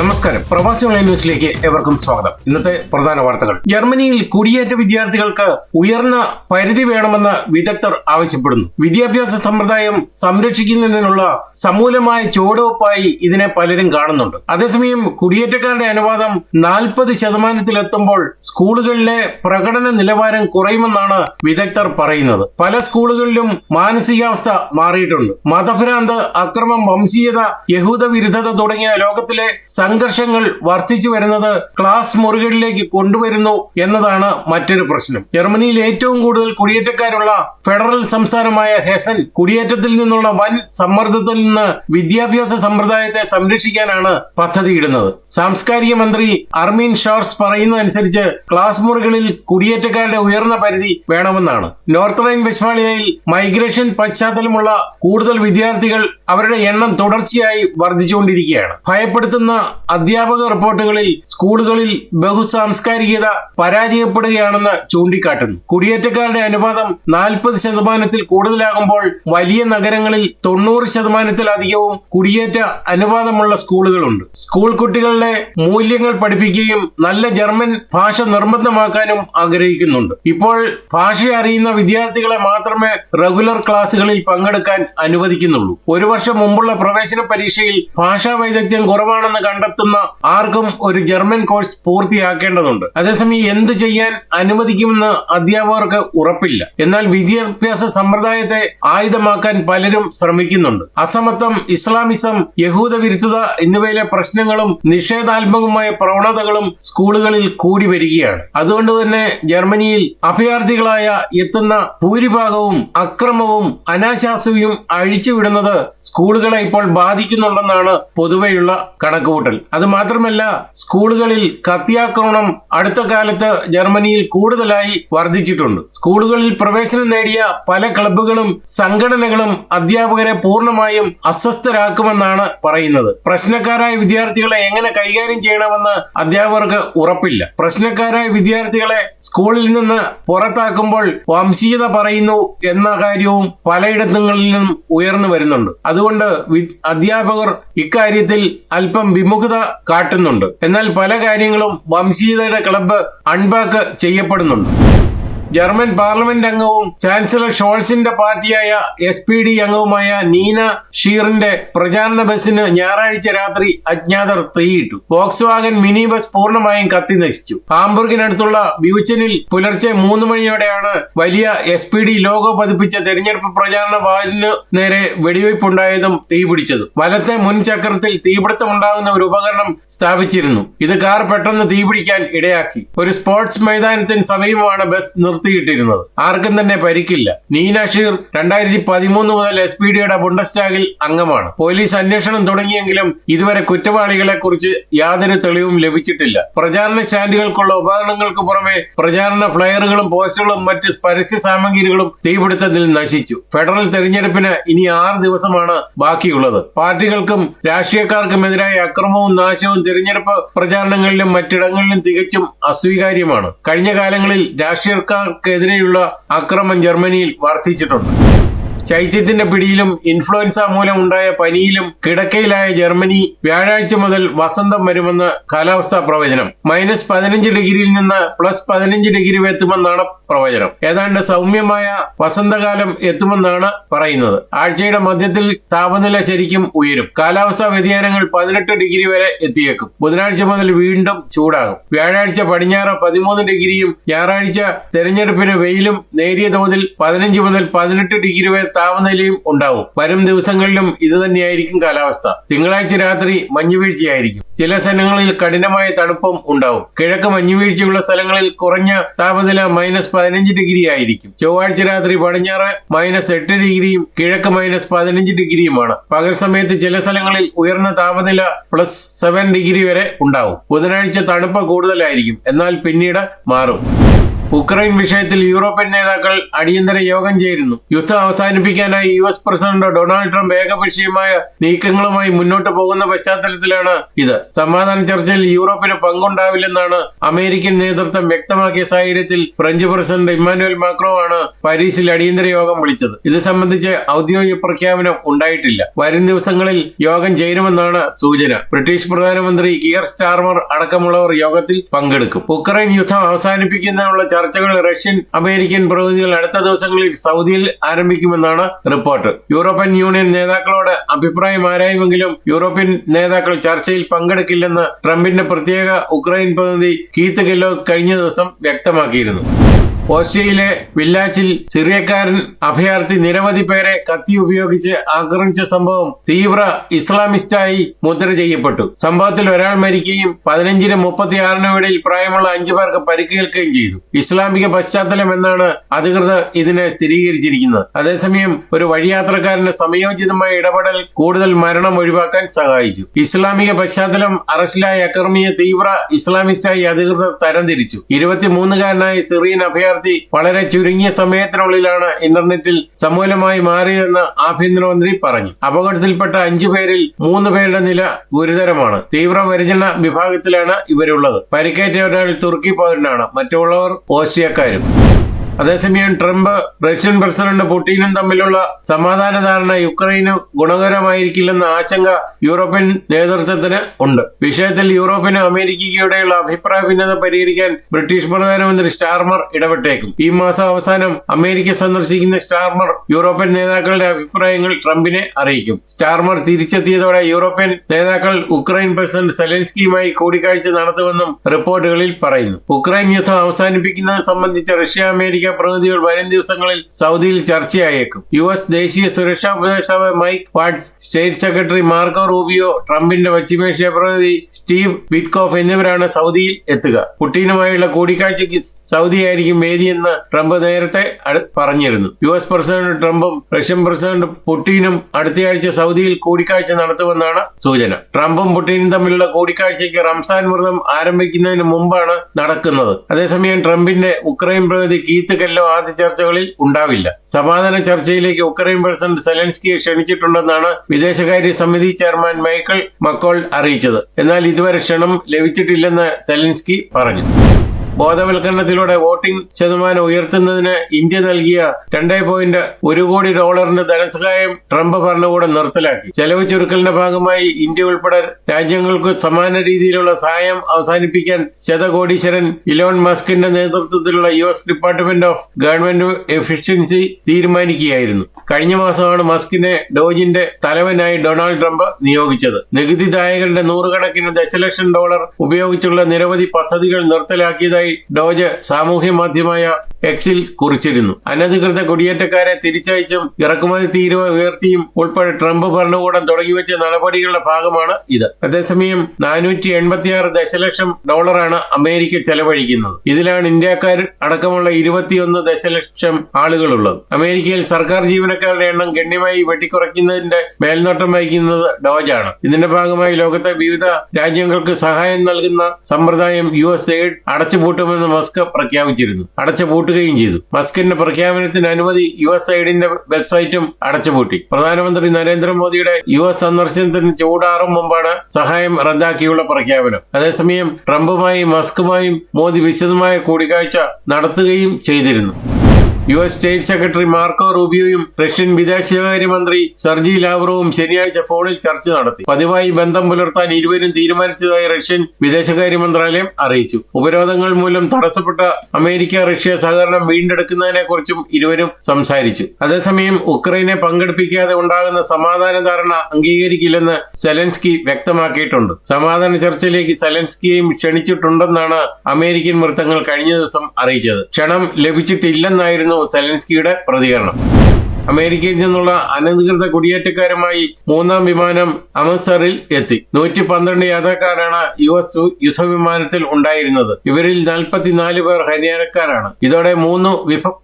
നമസ്കാരം. പ്രവാസി ഓൺലൈൻ ന്യൂസിലേക്ക് ഏവർക്കും സ്വാഗതം. ഇന്നത്തെ പ്രധാന വാർത്തകൾ. ജർമ്മനിയിൽ കുടിയേറ്റ വിദ്യാർത്ഥികൾക്ക് ഉയർന്ന പരിധി വേണമെന്ന് വിദഗ്ധർ ആവശ്യപ്പെടുന്നു. വിദ്യാഭ്യാസ സമ്പ്രദായം സംരക്ഷിക്കുന്നതിനുള്ള സമൂലമായ ചുവടുവെപ്പായി ഇതിനെ പലരും കാണുന്നുണ്ട്. അതേസമയം കുടിയേറ്റക്കാരുടെ അനുവാദം നാൽപ്പത് ശതമാനത്തിലെത്തുമ്പോൾ സ്കൂളുകളിലെ പ്രകടന നിലവാരം കുറയുമെന്നാണ് വിദഗ്ധർ പറയുന്നത്. പല സ്കൂളുകളിലും മാനസികാവസ്ഥ മാറിയിട്ടുണ്ട്. മതഭ്രാന്ത് അക്രമം വംശീയത യഹൂദ വിരുദ്ധത തുടങ്ങിയ ലോകത്തിലെ സംഘർഷങ്ങൾ വർദ്ധിച്ചു വരുന്നത് ക്ലാസ് മുറികളിലേക്ക് കൊണ്ടുവരുന്നു എന്നതാണ് മറ്റൊരു പ്രശ്നം. ജർമ്മനിയിൽ ഏറ്റവും കൂടുതൽ കുടിയേറ്റക്കാരുള്ള ഫെഡറൽ സംസ്ഥാനമായ ഹെസൻ കുടിയേറ്റത്തിൽ നിന്നുള്ള വൻ സമ്മർദ്ദത്തിൽ നിന്ന് വിദ്യാഭ്യാസ സമ്പ്രദായത്തെ സംരക്ഷിക്കാനാണ് പദ്ധതിയിടുന്നത്. സാംസ്കാരിക മന്ത്രി അർമീൻ ഷോർസ് പറയുന്നതനുസരിച്ച് ക്ലാസ് മുറികളിൽ കുടിയേറ്റക്കാരുടെ ഉയർന്ന പരിധി വേണമെന്നാണ്. നോർത്ത് റൈൻ വെസ്റ്റ്ഫാളിയയിൽ മൈഗ്രേഷൻ പശ്ചാത്തലമുള്ള കൂടുതൽ വിദ്യാർത്ഥികൾ അവരുടെ എണ്ണം തുടർച്ചയായി വർദ്ധിച്ചുകൊണ്ടിരിക്കുകയാണ്. ഭയപ്പെടുത്തുന്ന അധ്യാപക റിപ്പോർട്ടുകളിൽ സ്കൂളുകളിൽ ബഹുസാംസ്കാരികത പരാജയപ്പെടുകയാണെന്ന് ചൂണ്ടിക്കാട്ടുന്നു. കുടിയേറ്റക്കാരുടെ അനുപാതം നാൽപ്പത് ശതമാനത്തിൽ കൂടുതലാകുമ്പോൾ വലിയ നഗരങ്ങളിൽ തൊണ്ണൂറ് ശതമാനത്തിലധികവും കുടിയേറ്റ അനുപാതമുള്ള സ്കൂളുകളുണ്ട്. സ്കൂൾ കുട്ടികളുടെ മൂല്യങ്ങൾ പഠിപ്പിക്കുകയും നല്ല ജർമ്മൻ ഭാഷ നിർബന്ധമാക്കാനും ആഗ്രഹിക്കുന്നുണ്ട്. ഇപ്പോൾ ഭാഷ അറിയുന്ന വിദ്യാർത്ഥികളെ മാത്രമേ റെഗുലർ ക്ലാസുകളിൽ പങ്കെടുക്കാൻ അനുവദിക്കുന്നുള്ളൂ. ഒരു വർഷം മുമ്പുള്ള പ്രവേശന പരീക്ഷയിൽ ഭാഷാ വൈദഗ്ധ്യം കുറവാണെന്ന് കണ്ടെത്തുന്ന ആർക്കും ഒരു ജർമ്മൻ കോഴ്സ് പൂർത്തിയാക്കേണ്ടതുണ്ട്. അതേസമയം എന്ത് ചെയ്യാൻ അനുവദിക്കുമെന്ന് അധ്യാപകർക്ക് ഉറപ്പില്ല. എന്നാൽ വിദ്യാഭ്യാസ സമ്പ്രദായത്തെ ആയുധമാക്കാൻ പലരും ശ്രമിക്കുന്നുണ്ട്. അസമത്വം ഇസ്ലാമിസം യഹൂദ വിരുദ്ധത എന്നിവയിലെ പ്രശ്നങ്ങളും നിഷേധാത്മകമായ പ്രവണതകളും സ്കൂളുകളിൽ കൂടി വരികയാണ്. അതുകൊണ്ട് തന്നെ ജർമ്മനിയിൽ അഭയാർത്ഥികളായ എത്തുന്ന ഭൂരിഭാഗവും അക്രമവും അനാശാസ്യവും അഴിച്ചുവിടുന്നത് സ്കൂളുകളെ ഇപ്പോൾ ബാധിക്കുന്നുണ്ടെന്നാണ് പൊതുവെയുള്ള കണക്കുകൂട്ടൽ. അത് മാത്രമല്ല സ്കൂളുകളിൽ കത്തിയാക്രമണം അടുത്ത കാലത്ത് ജർമ്മനിയിൽ കൂടുതലായി വർദ്ധിച്ചിട്ടുണ്ട്. സ്കൂളുകളിൽ പ്രവേശനം നേടിയ പല ക്ലബ്ബുകളും സംഘടനകളും അധ്യാപകരെ പൂർണമായും അസ്വസ്ഥരാക്കുമെന്നാണ് പറയുന്നത്. പ്രശ്നക്കാരായ വിദ്യാർത്ഥികളെ എങ്ങനെ കൈകാര്യം ചെയ്യണമെന്ന് അധ്യാപകർക്ക് ഉറപ്പില്ല. പ്രശ്നക്കാരായ വിദ്യാർത്ഥികളെ സ്കൂളിൽ നിന്ന് പുറത്താക്കുമ്പോൾ വംശീയത പറയുന്നു എന്ന കാര്യവും പലയിടത്തുകളിലും ഉയർന്നു വരുന്നുണ്ട്. അതുകൊണ്ട് അധ്യാപകർ ഇക്കാര്യത്തിൽ അല്പം വിമുഖത കാട്ടുന്നുണ്ട്. എന്നാൽ പല കാര്യങ്ങളും വംശീയതയുടെ ക്ലബ്ബ് അൺബാക്ക് ചെയ്യപ്പെടുന്നുണ്ട്. ജർമ്മൻ പാർലമെന്റ് അംഗവും ചാൻസലർ ഷോൾസിന്റെ പാർട്ടിയായ എസ് പി ഡി അംഗവുമായ നീന ഷീറിന്റെ പ്രചാരണ ബസ്സിന് ഞായറാഴ്ച രാത്രി അജ്ഞാതർ തീയിട്ടു വോക്സ് വാഗൻ മിനി ബസ് പൂർണമായും കത്തി നശിച്ചു. ഹാംബുർഗിനടുത്തുള്ള ബ്യൂച്ചനിൽ പുലർച്ചെ മൂന്ന് മണിയോടെയാണ് വലിയ എസ് പി ഡി ലോഗോ പതിപ്പിച്ച തെരഞ്ഞെടുപ്പ് പ്രചാരണ വാഹനു നേരെ വെടിവയ്പുണ്ടായതും തീപിടിച്ചതും. വലത്തെ മുൻ ചക്രത്തിൽ തീപിടുത്തമുണ്ടാകുന്ന ഒരു ഉപകരണം സ്ഥാപിച്ചിരുന്നു. ഇത് കാർ പെട്ടെന്ന് തീപിടിക്കാൻ ഇടയാക്കി. ഒരു സ്പോർട്സ് മൈതാനത്തിന് സമീപമാണ് ബസ് നിർത്തിയിട്ടിരുന്നത് ആർക്കും തന്നെ പരിക്കില്ല. നീനാഷീർ രണ്ടായിരത്തി പതിമൂന്ന് മുതൽ എസ് പി ഡിയുടെ ബുണ്ടസ്റ്റാഗിൽ അംഗമാണ്. പോലീസ് അന്വേഷണം തുടങ്ങിയെങ്കിലും ഇതുവരെ കുറ്റവാളികളെ കുറിച്ച് യാതൊരു തെളിവും ലഭിച്ചിട്ടില്ല. പ്രചാരണ സ്റ്റാൻഡുകൾക്കുള്ള ഉപകരണങ്ങൾക്ക് പുറമെ പ്രചാരണ ഫ്ലയറുകളും പോസ്റ്ററുകളും മറ്റ് പരസ്യ സാമഗ്രികളും തീപിടുത്തത്തിൽ നശിച്ചു. ഫെഡറൽ തെരഞ്ഞെടുപ്പിന് ഇനി ആറ് ദിവസമാണ് ബാക്കിയുള്ളത്. പാർട്ടികൾക്കും രാഷ്ട്രീയക്കാർക്കുമെതിരായ അക്രമവും നാശവും തിരഞ്ഞെടുപ്പ് പ്രചാരണങ്ങളിലും മറ്റിടങ്ങളിലും തികച്ചും അസ്വീകാര്യമാണ്. കഴിഞ്ഞ കാലങ്ങളിൽ രാഷ്ട്രീയക്കാർക്കെതിരെയുള്ള അക്രമം ജർമ്മനിയിൽ വർദ്ധിച്ചിട്ടുണ്ട്. ശൈത്യത്തിന്റെ പിടിയിലും ഇൻഫ്ലുവൻസ മൂലം ഉണ്ടായ പനിയിലും കിടക്കയിലായ ജർമ്മനി വ്യാഴാഴ്ച മുതൽ വസന്തം വരുമെന്ന് കാലാവസ്ഥാ പ്രവചനം. മൈനസ് പതിനഞ്ച് ഡിഗ്രിയിൽ നിന്ന് പ്ലസ് പതിനഞ്ച് ഡിഗ്രി എത്തുമെന്നാണ് പ്രവചനം. ഏതാണ്ട് സൗമ്യമായ വസന്തകാലം എത്തുമെന്നാണ് പറയുന്നത്. ആഴ്ചയുടെ മധ്യത്തിൽ താപനില ശരിക്കും ഉയരും. കാലാവസ്ഥാ വ്യതിയാനങ്ങൾ പതിനെട്ട് ഡിഗ്രി വരെ എത്തിയേക്കും. ബുധനാഴ്ച മുതൽ വീണ്ടും ചൂടാകും. വ്യാഴാഴ്ച പടിഞ്ഞാറ് പതിമൂന്ന് ഡിഗ്രിയും ഞായറാഴ്ച തെരഞ്ഞെടുപ്പിന് വെയിലും നേരിയ തോതിൽ പതിനഞ്ച് മുതൽ പതിനെട്ട് ഡിഗ്രി വരെ താപനിലയും ഉണ്ടാവും. വരും ദിവസങ്ങളിലും ഇത് തന്നെയായിരിക്കും കാലാവസ്ഥ. തിങ്കളാഴ്ച രാത്രി മഞ്ഞുവീഴ്ചയായിരിക്കും. ചില സ്ഥലങ്ങളിൽ കഠിനമായ തണുപ്പും ഉണ്ടാവും. കിഴക്ക് മഞ്ഞുവീഴ്ചയുള്ള സ്ഥലങ്ങളിൽ കുറഞ്ഞ താപനില മൈനസ് പതിനഞ്ച് ഡിഗ്രി ആയിരിക്കും. ചൊവ്വാഴ്ച രാത്രി പടിഞ്ഞാറ് മൈനസ് എട്ട് ഡിഗ്രിയും കിഴക്ക് മൈനസ് പതിനഞ്ച് ഡിഗ്രിയുമാണ്. പകൽ സമയത്ത് ചില സ്ഥലങ്ങളിൽ ഉയർന്ന താപനില പ്ലസ് സെവൻ ഡിഗ്രി വരെ ഉണ്ടാവും. ബുധനാഴ്ച തണുപ്പ് കൂടുതലായിരിക്കും. എന്നാൽ പിന്നീട് മാറും. ഉക്രൈൻ വിഷയത്തിൽ യൂറോപ്യൻ നേതാക്കൾ അടിയന്തര യോഗം ചേരുന്നു. യുദ്ധം അവസാനിപ്പിക്കാനായി U S president Donald Trump ഏകപക്ഷീയമായ നീക്കങ്ങളുമായി മുന്നോട്ട് പോകുന്ന പശ്ചാത്തലത്തിലാണ് ഇത്. സമാധാന ചർച്ചയിൽ യൂറോപ്പിന് പങ്കുണ്ടാവില്ലെന്നാണ് അമേരിക്കൻ നേതൃത്വം വ്യക്തമാക്കിയ സാഹചര്യത്തിൽ ഫ്രഞ്ച് പ്രസിഡന്റ് ഇമ്മാനുവൽ മാക്രോ ആണ് പാരീസിൽ അടിയന്തര യോഗം വിളിച്ചത്. ഇത് സംബന്ധിച്ച് ഔദ്യോഗിക പ്രഖ്യാപനം ഉണ്ടായിട്ടില്ല. വരും ദിവസങ്ങളിൽ യോഗം ചേരുമെന്നാണ് സൂചന. ബ്രിട്ടീഷ് പ്രധാനമന്ത്രി കിയർ സ്റ്റാർമർ അടക്കമുള്ളവർ യോഗത്തിൽ പങ്കെടുക്കും. ഉക്രൈൻ യുദ്ധം അവസാനിപ്പിക്കുന്നതിനുള്ള ചർച്ചകൾ റഷ്യൻ അമേരിക്കൻ പ്രതിനിധികൾ അടുത്ത ദിവസങ്ങളിൽ സൗദിയിൽ ആരംഭിക്കുമെന്നാണ് റിപ്പോർട്ട്. യൂറോപ്യൻ യൂണിയൻ നേതാക്കളോട് അഭിപ്രായം ആരായുമെങ്കിലും യൂറോപ്യൻ നേതാക്കൾ ചർച്ചയിൽ പങ്കെടുക്കില്ലെന്ന് ട്രംപിന്റെ പ്രത്യേക ഉക്രൈൻ പ്രതിനിധി കീത്ത് കഴിഞ്ഞ ദിവസം വ്യക്തമാക്കിയിരുന്നു. ഓസ്ട്രിയയിലെ വില്ലാച്ചിൽ സിറിയക്കാരൻ അഭയാർത്ഥി നിരവധി പേരെ കത്തി ഉപയോഗിച്ച് ആക്രമിച്ച സംഭവം തീവ്ര ഇസ്ലാമിസ്റ്റായി മുദ്ര ചെയ്യപ്പെട്ടു. സംഭവത്തിൽ ഒരാൾ മരിക്കുകയും പതിനഞ്ചിന് മുപ്പത്തിയാറിനും ഇടയിൽ പ്രായമുള്ള അഞ്ചു പേർക്ക് പരിക്കേൽക്കുകയും ചെയ്തു. ഇസ്ലാമിക പശ്ചാത്തലം എന്നാണ് അധികൃതർ ഇതിനെ സ്ഥിരീകരിച്ചിരിക്കുന്നത്. അതേസമയം ഒരു വഴിയാത്രക്കാരന്റെ സമയോചിതമായ ഇടപെടൽ കൂടുതൽ മരണം ഒഴിവാക്കാൻ സഹായിച്ചു. ഇസ്ലാമിക പശ്ചാത്തലം അറസ്റ്റിലായ അക്രമിയെ തീവ്ര ഇസ്ലാമിസ്റ്റായി അധികൃതർ തരംതിരിച്ചു. ഇരുപത്തിമൂന്നുകാരനായ സിറിയൻ അഭയാർത്ഥി വളരെ ചുരുങ്ങിയ സമയത്തിനുള്ളിലാണ് ഇന്റർനെറ്റിൽ സമൂലമായി മാറിയതെന്ന് ആഭ്യന്തരമന്ത്രി പറഞ്ഞു. അപകടത്തിൽപ്പെട്ട അഞ്ചു പേരിൽ മൂന്ന് പേരുടെ നില ഗുരുതരമാണ്. തീവ്രപരിചരണ വിഭാഗത്തിലാണ് ഇവരുള്ളത്. പരിക്കേറ്റ ഒരാൾ തുർക്കി പൗരനാണ്. മറ്റുള്ളവർ ഓസ്ട്രിയക്കാരും. അതേസമയം ട്രംപ് റഷ്യൻ പ്രസിഡന്റ് പുടിനും തമ്മിലുള്ള സമാധാന ധാരണ യുക്രൈന് ഗുണകരമായിരിക്കില്ലെന്ന ആശങ്ക യൂറോപ്യൻ നേതൃത്വത്തിന് ഉണ്ട്. വിഷയത്തിൽ യൂറോപ്പിന് അമേരിക്കയ്ക്കിടെയുള്ള അഭിപ്രായ ഭിന്നത പരിഹരിക്കാൻ ബ്രിട്ടീഷ് പ്രധാനമന്ത്രി സ്റ്റാർമർ ഇടപെട്ടേക്കും. ഈ മാസം അവസാനം അമേരിക്ക സന്ദർശിക്കുന്ന സ്റ്റാർമർ യൂറോപ്യൻ നേതാക്കളുടെ അഭിപ്രായങ്ങൾ ട്രംപിനെ അറിയിക്കും. സ്റ്റാർമർ തിരിച്ചെത്തിയതോടെ യൂറോപ്യൻ നേതാക്കൾ ഉക്രൈൻ പ്രസിഡന്റ് സെലൻസ്കിയുമായി കൂടിക്കാഴ്ച നടത്തുമെന്നും റിപ്പോർട്ടുകളിൽ പറയുന്നു. ഉക്രൈൻ യുദ്ധം അവസാനിപ്പിക്കുന്നത് സംബന്ധിച്ച് റഷ്യ അമേരിക്ക പ്രതിനിധികൾ വരും ദിവസങ്ങളിൽ സൗദിയിൽ ചർച്ചയായേക്കും. യു എസ് ദേശീയ സുരക്ഷാ ഉപദേഷ്ടാവ് Mike Waltz state secretary Marco Rubio ട്രംപിന്റെ പശ്ചിമേഷ്യ പ്രതിനിധി സ്റ്റീവ് വിറ്റ്കോഫ് എന്നിവരാണ് സൗദിയിൽ എത്തുക. പുട്ടീനുമായുള്ള കൂടിക്കാഴ്ചയ്ക്ക് സൗദിയായിരിക്കും വേദിയെന്ന് ട്രംപ് നേരത്തെ പറഞ്ഞിരുന്നു. യു എസ് പ്രസിഡന്റ് ട്രംപും റഷ്യൻ പ്രസിഡന്റ് പുട്ടീനും അടുത്തയാഴ്ച സൗദിയിൽ കൂടിക്കാഴ്ച നടത്തുമെന്നാണ് സൂചന. ട്രംപും പുട്ടീനും തമ്മിലുള്ള കൂടിക്കാഴ്ചയ്ക്ക് റംസാൻ വ്രതം ആരംഭിക്കുന്നതിന് മുമ്പാണ് നടക്കുന്നത്. അതേസമയം ട്രംപിന്റെ ഉക്രൈൻ പ്രതിനിധി കീത്ത് കെല്ലോ ആദ്യ ചർച്ചകളിൽ ഉണ്ടാവില്ല. സമാധാന ചർച്ചയിലേക്ക് ഉക്രൈൻ പ്രസിഡന്റ് സെലൻസ്കിയെ ക്ഷണിച്ചിട്ടുണ്ടെന്നാണ് വിദേശകാര്യ സമിതി ചെയർമാൻ മൈക്കിൾ മക്കോൾ അറിയിച്ചത്. എന്നാൽ ഇതുവരെ ക്ഷണം ലഭിച്ചിട്ടില്ലെന്ന് സെലൻസ്കി പറഞ്ഞു. ബോധവൽക്കരണത്തിലൂടെ വോട്ടിംഗ് ശതമാനം ഉയർത്തുന്നതിന് ഇന്ത്യ നൽകിയ രണ്ടേ പോയിന്റ് ഒരു കോടി ഡോളറിന്റെ ധനസഹായം ട്രംപ് ഭരണകൂടം നിർത്തലാക്കി. ചെലവ് ചുരുക്കലിന്റെ ഭാഗമായി ഇന്ത്യ ഉൾപ്പെടെ രാജ്യങ്ങൾക്ക് സമാന രീതിയിലുള്ള സഹായം അവസാനിപ്പിക്കാൻ ശതകോടീശ്വരൻ ഇലോൺ മസ്കിന്റെ നേതൃത്വത്തിലുള്ള U S department of government efficiency തീരുമാനിക്കുകയായിരുന്നു. കഴിഞ്ഞ മാസമാണ് മസ്കിനെ ഡോജിന്റെ തലവനായി ഡൊണാൾഡ് ട്രംപ് നിയോഗിച്ചത്. നികുതിദായകരുടെ നൂറുകണക്കിന് ദശലക്ഷം ഡോളർ ഉപയോഗിച്ചുള്ള നിരവധി പദ്ധതികൾ നിർത്തലാക്കിയതായി ഡോജ് സാമൂഹ്യ മാധ്യമമായ എക്സിൽ കുറിച്ചിരുന്നു. അനധികൃത കുടിയേറ്റക്കാരെ തിരിച്ചയച്ചും ഇറക്കുമതി തീരുവ ഉയർത്തിയും ഉൾപ്പെടെ ട്രംപ് ഭരണകൂടം തുടങ്ങിവെച്ച നടപടികളുടെ ഭാഗമാണ് ഇത്. അതേസമയം നാനൂറ്റി എൺപത്തിയാറ് ദശലക്ഷം ഡോളറാണ് അമേരിക്ക ചെലവഴിക്കുന്നത്. ഇതിലാണ് ഇന്ത്യക്കാർ അടക്കമുള്ള ഇരുപത്തിയൊന്ന് ദശലക്ഷം ആളുകളുള്ളത്. അമേരിക്കയിൽ സർക്കാർ ജീവനക്കാരുടെ എണ്ണം ഗണ്യമായി വെട്ടിക്കുറയ്ക്കുന്നതിന്റെ മേൽനോട്ടം വഹിക്കുന്നത് ഡോജാണ്. ഇതിന്റെ ഭാഗമായി ലോകത്തെ വിവിധ രാജ്യങ്ങൾക്ക് സഹായം നൽകുന്ന സമ്പ്രദായം യു എസ് എയ്ഡ് അടച്ചുപൂട്ടുമെന്ന് മസ്ക് പ്രഖ്യാപിച്ചിരുന്നു. അടച്ചുപൂട്ടുകയും ചെയ്തു. മസ്കിന്റെ പ്രഖ്യാപനത്തിന് അനുമതി യു എസ് എയ്ഡിന്റെ വെബ്സൈറ്റും അടച്ചുപൂട്ടി. പ്രധാനമന്ത്രി നരേന്ദ്രമോദിയുടെ യു എസ് സന്ദർശനത്തിന് ചൂടാറും മുമ്പാണ് സഹായം റദ്ദാക്കിയുള്ള പ്രഖ്യാപനം. അതേസമയം ട്രംപുമായും മസ്കുമായും മോദി വിശദമായ കൂടിക്കാഴ്ച നടത്തുകയും ചെയ്തിരുന്നു. U S state secretary Marco റൂബിയോയും Russian വിദേശകാര്യമന്ത്രി സർജി ലാവ്റോവും ശനിയാഴ്ച ഫോണിൽ ചർച്ച നടത്തി. പതിവായി ബന്ധം പുലർത്താൻ ഇരുവരും തീരുമാനിച്ചതായി റഷ്യൻ വിദേശകാര്യ മന്ത്രാലയം അറിയിച്ചു. ഉപരോധങ്ങൾ മൂലം തടസ്സപ്പെട്ട അമേരിക്ക റഷ്യ സഹകരണം വീണ്ടെടുക്കുന്നതിനെ കുറിച്ചും ഇരുവരും സംസാരിച്ചു. അതേസമയം ഉക്രൈനെ പങ്കെടുപ്പിക്കാതെ ഉണ്ടാകുന്ന സമാധാന ധാരണ അംഗീകരിക്കില്ലെന്ന് സെലൻസ്കി വ്യക്തമാക്കിയിട്ടുണ്ട്. സമാധാന ചർച്ചയിലേക്ക് സെലൻസ്കിയെയും ക്ഷണിച്ചിട്ടുണ്ടെന്നാണ് അമേരിക്കൻ വൃത്തങ്ങൾ കഴിഞ്ഞ ദിവസം അറിയിച്ചത്. ക്ഷണം ലഭിച്ചിട്ടില്ലെന്നായിരുന്നു സെലൻസ്കിയുടെ പ്രതികരണം. അമേരിക്കയിൽ നിന്നുള്ള അനധികൃത കുടിയേറ്റക്കാരുമായി മൂന്നാം വിമാനം അമൃത്സറിൽ എത്തി. നൂറ്റി പന്ത്രണ്ട് യാത്രക്കാരാണ് യു എസ് യുദ്ധവിമാനത്തിൽ ഉണ്ടായിരുന്നത്. ഇവരിൽ നാൽപ്പത്തിനാല് പേർ ഹരിയാനക്കാരാണ്. ഇതോടെ മൂന്ന്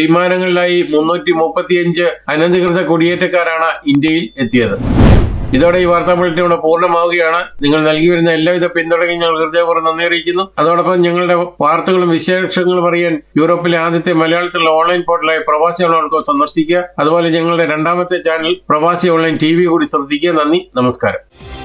വിമാനങ്ങളിലായി മുന്നൂറ്റി മുപ്പത്തിയഞ്ച് അനധികൃത കുടിയേറ്റക്കാരാണ് ഇന്ത്യയിൽ എത്തിയത്. ഇതോടെ ഈ വാർത്താ ബുള്ളറ്റിൻ ഇവിടെ പൂർണമാവുകയാണ്. നിങ്ങൾ നൽകി വരുന്ന എല്ലാവിധ പിന്തുണയും ഞങ്ങൾ ഹൃദയപൂർവം നന്ദി അറിയിക്കുന്നു. അതോടൊപ്പം ഞങ്ങളുടെ വാർത്തകളും വിശേഷങ്ങളും അറിയാൻ യൂറോപ്പിലെ ആദ്യത്തെ മലയാളത്തിലുള്ള ഓൺലൈൻ പോർട്ടലായ പ്രവാസി ഓൺലൈൻ സന്ദർശിക്കുക. അതുപോലെ ഞങ്ങളുടെ രണ്ടാമത്തെ ചാനൽ പ്രവാസി ഓൺലൈൻ ടി കൂടി ശ്രദ്ധിക്കുക. നന്ദി നമസ്കാരം.